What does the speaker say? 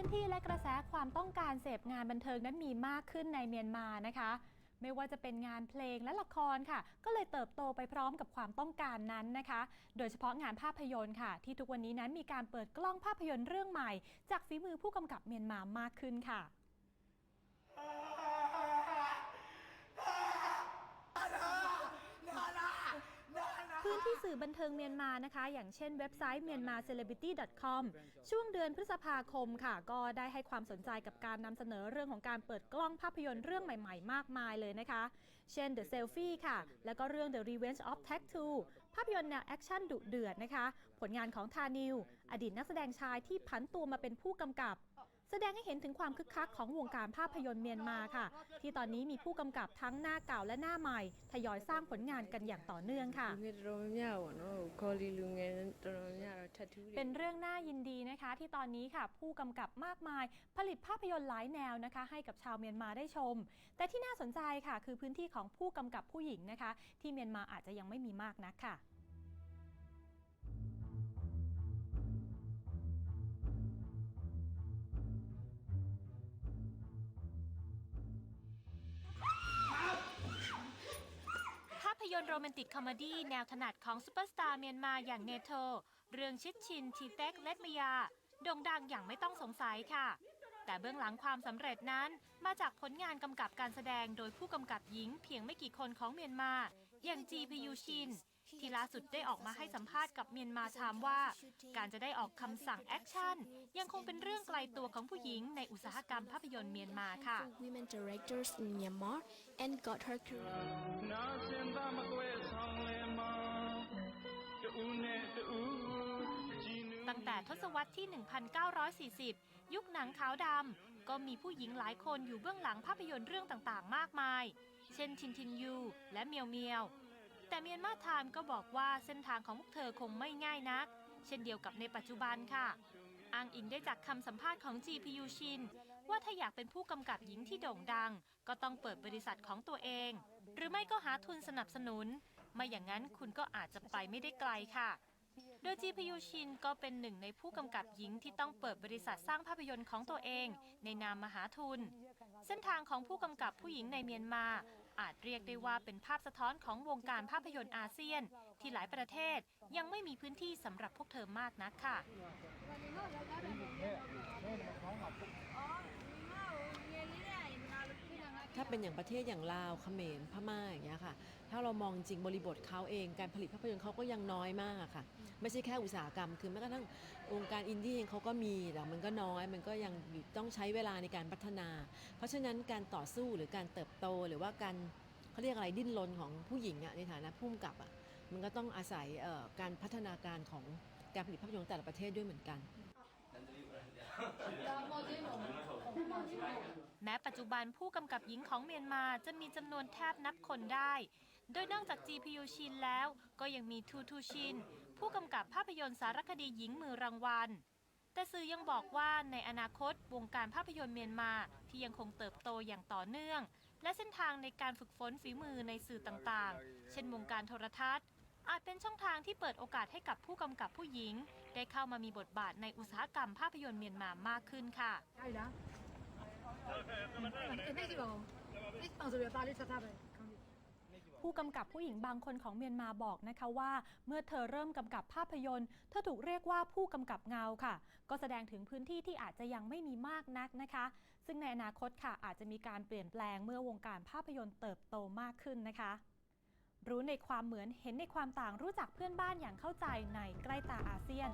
พื้นที่และกระแสความต้องการเสพงานบันเทิงนั้นมีมากขึ้นในเมียนมานะคะ ไม่ว่าจะเป็นงานเพลงและละครค่ะ ก็เลยเติบโตไปพร้อมกับความต้องการนั้นนะคะ โดยเฉพาะงานภาพยนตร์ค่ะ ที่ทุกวันนี้นั้นมีการเปิดกล้องภาพยนตร์เรื่องใหม่ จากฝีมือผู้กำกับเมียนมามากขึ้นค่ะ พื้นที่ สื่อบันเทิงเมียนมานะคะ อย่างเช่นเว็บไซต์ myanmarcelebrity.com ช่วงเดือนพฤษภาคมค่ะ ก็ได้ให้ความสนใจกับการนำเสนอเรื่องของการเปิดกล้องภาพยนตร์เรื่องใหม่ๆ มากมายเลยนะคะ เช่น The Selfie ค่ะ แล้วก็เรื่อง The Revenge of Tattoo ภาพยนตร์แนวแอคชั่นดุเดือดนะคะ ผลงานของทานิว อดีตนักแสดงชายที่ผันตัวมาเป็นผู้กำกับ แสดงให้เห็นถึงความคึกคักของวงการภาพยนตร์เมียนมาค่ะ ที่ตอนนี้มีผู้กำกับทั้งหน้าเก่าและหน้าใหม่ ทยอยสร้างผลงานกันอย่างต่อเนื่องค่ะ เป็นเรื่องน่ายินดีนะคะที่ตอนนี้ค่ะ ผู้กำกับมากมาย ผลิตภาพยนตร์หลายแนวนะคะ ให้กับชาวเมียนมาได้ชม แต่ที่น่าสนใจค่ะ คือพื้นที่ของผู้กำกับผู้หญิงนะคะ ที่เมียนมาอาจจะยังไม่มีมากนักค่ะ นตร์โรแมนติกคอมดี้แนวถนัดของซูเปอร์สตาร์เมียนมาอย่างเนโธเรื่องชิดชินทีเต็กเล็ดมยาโด่งดังอย่างไม่ต้องสงสัยค่ะ แต่เบื้องหลังความสำเร็จนั้นมาจากผลงานกำกับการแสดงโดยผู้กำกับหญิงเพียงไม่กี่คนของเมียนมา อย่างจีพยูชิน ที่ล่าสุดได้ออกมาให้สัมภาษณ์กับเมียนมาถามว่า การจะได้ออกคำสั่งแอคชั่น ยังคงเป็นเรื่องไกลตัวของผู้หญิงในอุตสาหกรรมภาพยนตร์เมียนมาค่ะตั้งแต่ทศวรรษที่ 1940 ยุคหนังขาวดำก็มีผู้หญิงหลายคนอยู่เบื้องหลังภาพยนตร์เรื่องต่างๆ มากมาย เช่นทินทินยู และเมียวเมียว แต่เมียนมาไทม์ก็บอกว่าเส้นทางของพวกเธอคงไม่ง่ายนัก เช่นเดียวกับในปัจจุบันค่ะ อ้างอิงได้จากคำสัมภาษณ์ของ GPU ชิน ว่าถ้าอยากเป็นผู้กำกับหญิงที่โด่งดัง ก็ต้องเปิดบริษัทของตัวเอง หรือไม่ก็หาทุนสนับสนุน ไม่อย่างนั้นคุณก็อาจจะไปไม่ได้ไกลค่ะ โดย GPU ชินก็เป็นหนึ่งในผู้กำกับหญิงที่ต้องเปิดบริษัทสร้างภาพยนตร์ของตัวเอง ในนามมหาทุน เส้นทางของผู้กำกับผู้หญิงในเมียนมา อาจเรียกได้ว่าเป็นภาพสะท้อนของวงการภาพยนตร์อาเซียน ที่หลายประเทศยังไม่มีพื้นที่สำหรับพวกเธอมากนักค่ะ ถ้าเป็นอย่างประเทศอย่างลาวเขมรพม่าอย่างเงี้ยค่ะ ถ้าเรามองจริงบริบทเขาเองการผลิตภาพยนตร์เขาก็ยังน้อยมากอะค่ะ ไม่ใช่แค่อุตสาหกรรม คือแม้กระทั่งองค์การอินดี้เองเขาก็มีแต่มันก็น้อย มันก็ยังอยู่ต้องใช้เวลาในการพัฒนา เพราะฉะนั้นการต่อสู้หรือการเติบโตหรือว่าการเขาเรียกอะไรดิ้นรนของผู้หญิงอะในฐานะผู้กำกับอะมันก็ต้องอาศัยเอ่อการพัฒนาการของการผลิตภาพยนตร์แต่ละประเทศด้วยเหมือนกัน แม้ปัจจุบันผู้กำกับหญิงของเมียนมาจะมีจำนวนแทบนับคนได้ โดยนอกจาก GPU ชินแล้วก็ยังมีทูทูชิน ผู้กำกับภาพยนตร์สารคดีหญิงมือรางวัล แต่สื่อยังบอกว่าในอนาคตวงการภาพยนตร์เมียนมาที่ยังคงเติบโตอย่างต่อเนื่อง และเส้นทางในการฝึกฝนฝีมือในสื่อต่างๆ เช่นวงการโทรทัศน์ อาจเป็นช่องทางที่เปิดโอกาสให้กับผู้กำกับผู้หญิง ได้เข้ามามีบทบาทในอุตสาหกรรมภาพยนตร์เมียนมามากขึ้นค่ะအဲ့ဒါ အဲ့ဒါကြည့်ပါဦးဒီအောင်ဆိုရပါလေးဆက်ထားပဲခေါင်းကြည့် ผู้กำกับผู้หญิงบางคนของเมียนมาบอกนะคะว่า เมื่อเธอเริ่มกำกับภาพยนตร์ เธอถูกเรียกว่าผู้กำกับเงาค่ะ ก็แสดงถึงพื้นที่ที่อาจจะยังไม่มีมากนักนะคะ ซึ่งในอนาคตค่ะอาจจะมีการเปลี่ยนแปลงเมื่อวงการภาพยนตร์เติบโตมากขึ้นนะคะ รู้ในความเหมือนเห็นในความต่างรู้จักเพื่อนบ้านอย่างเข้าใจในใกล้ตาอาเซียน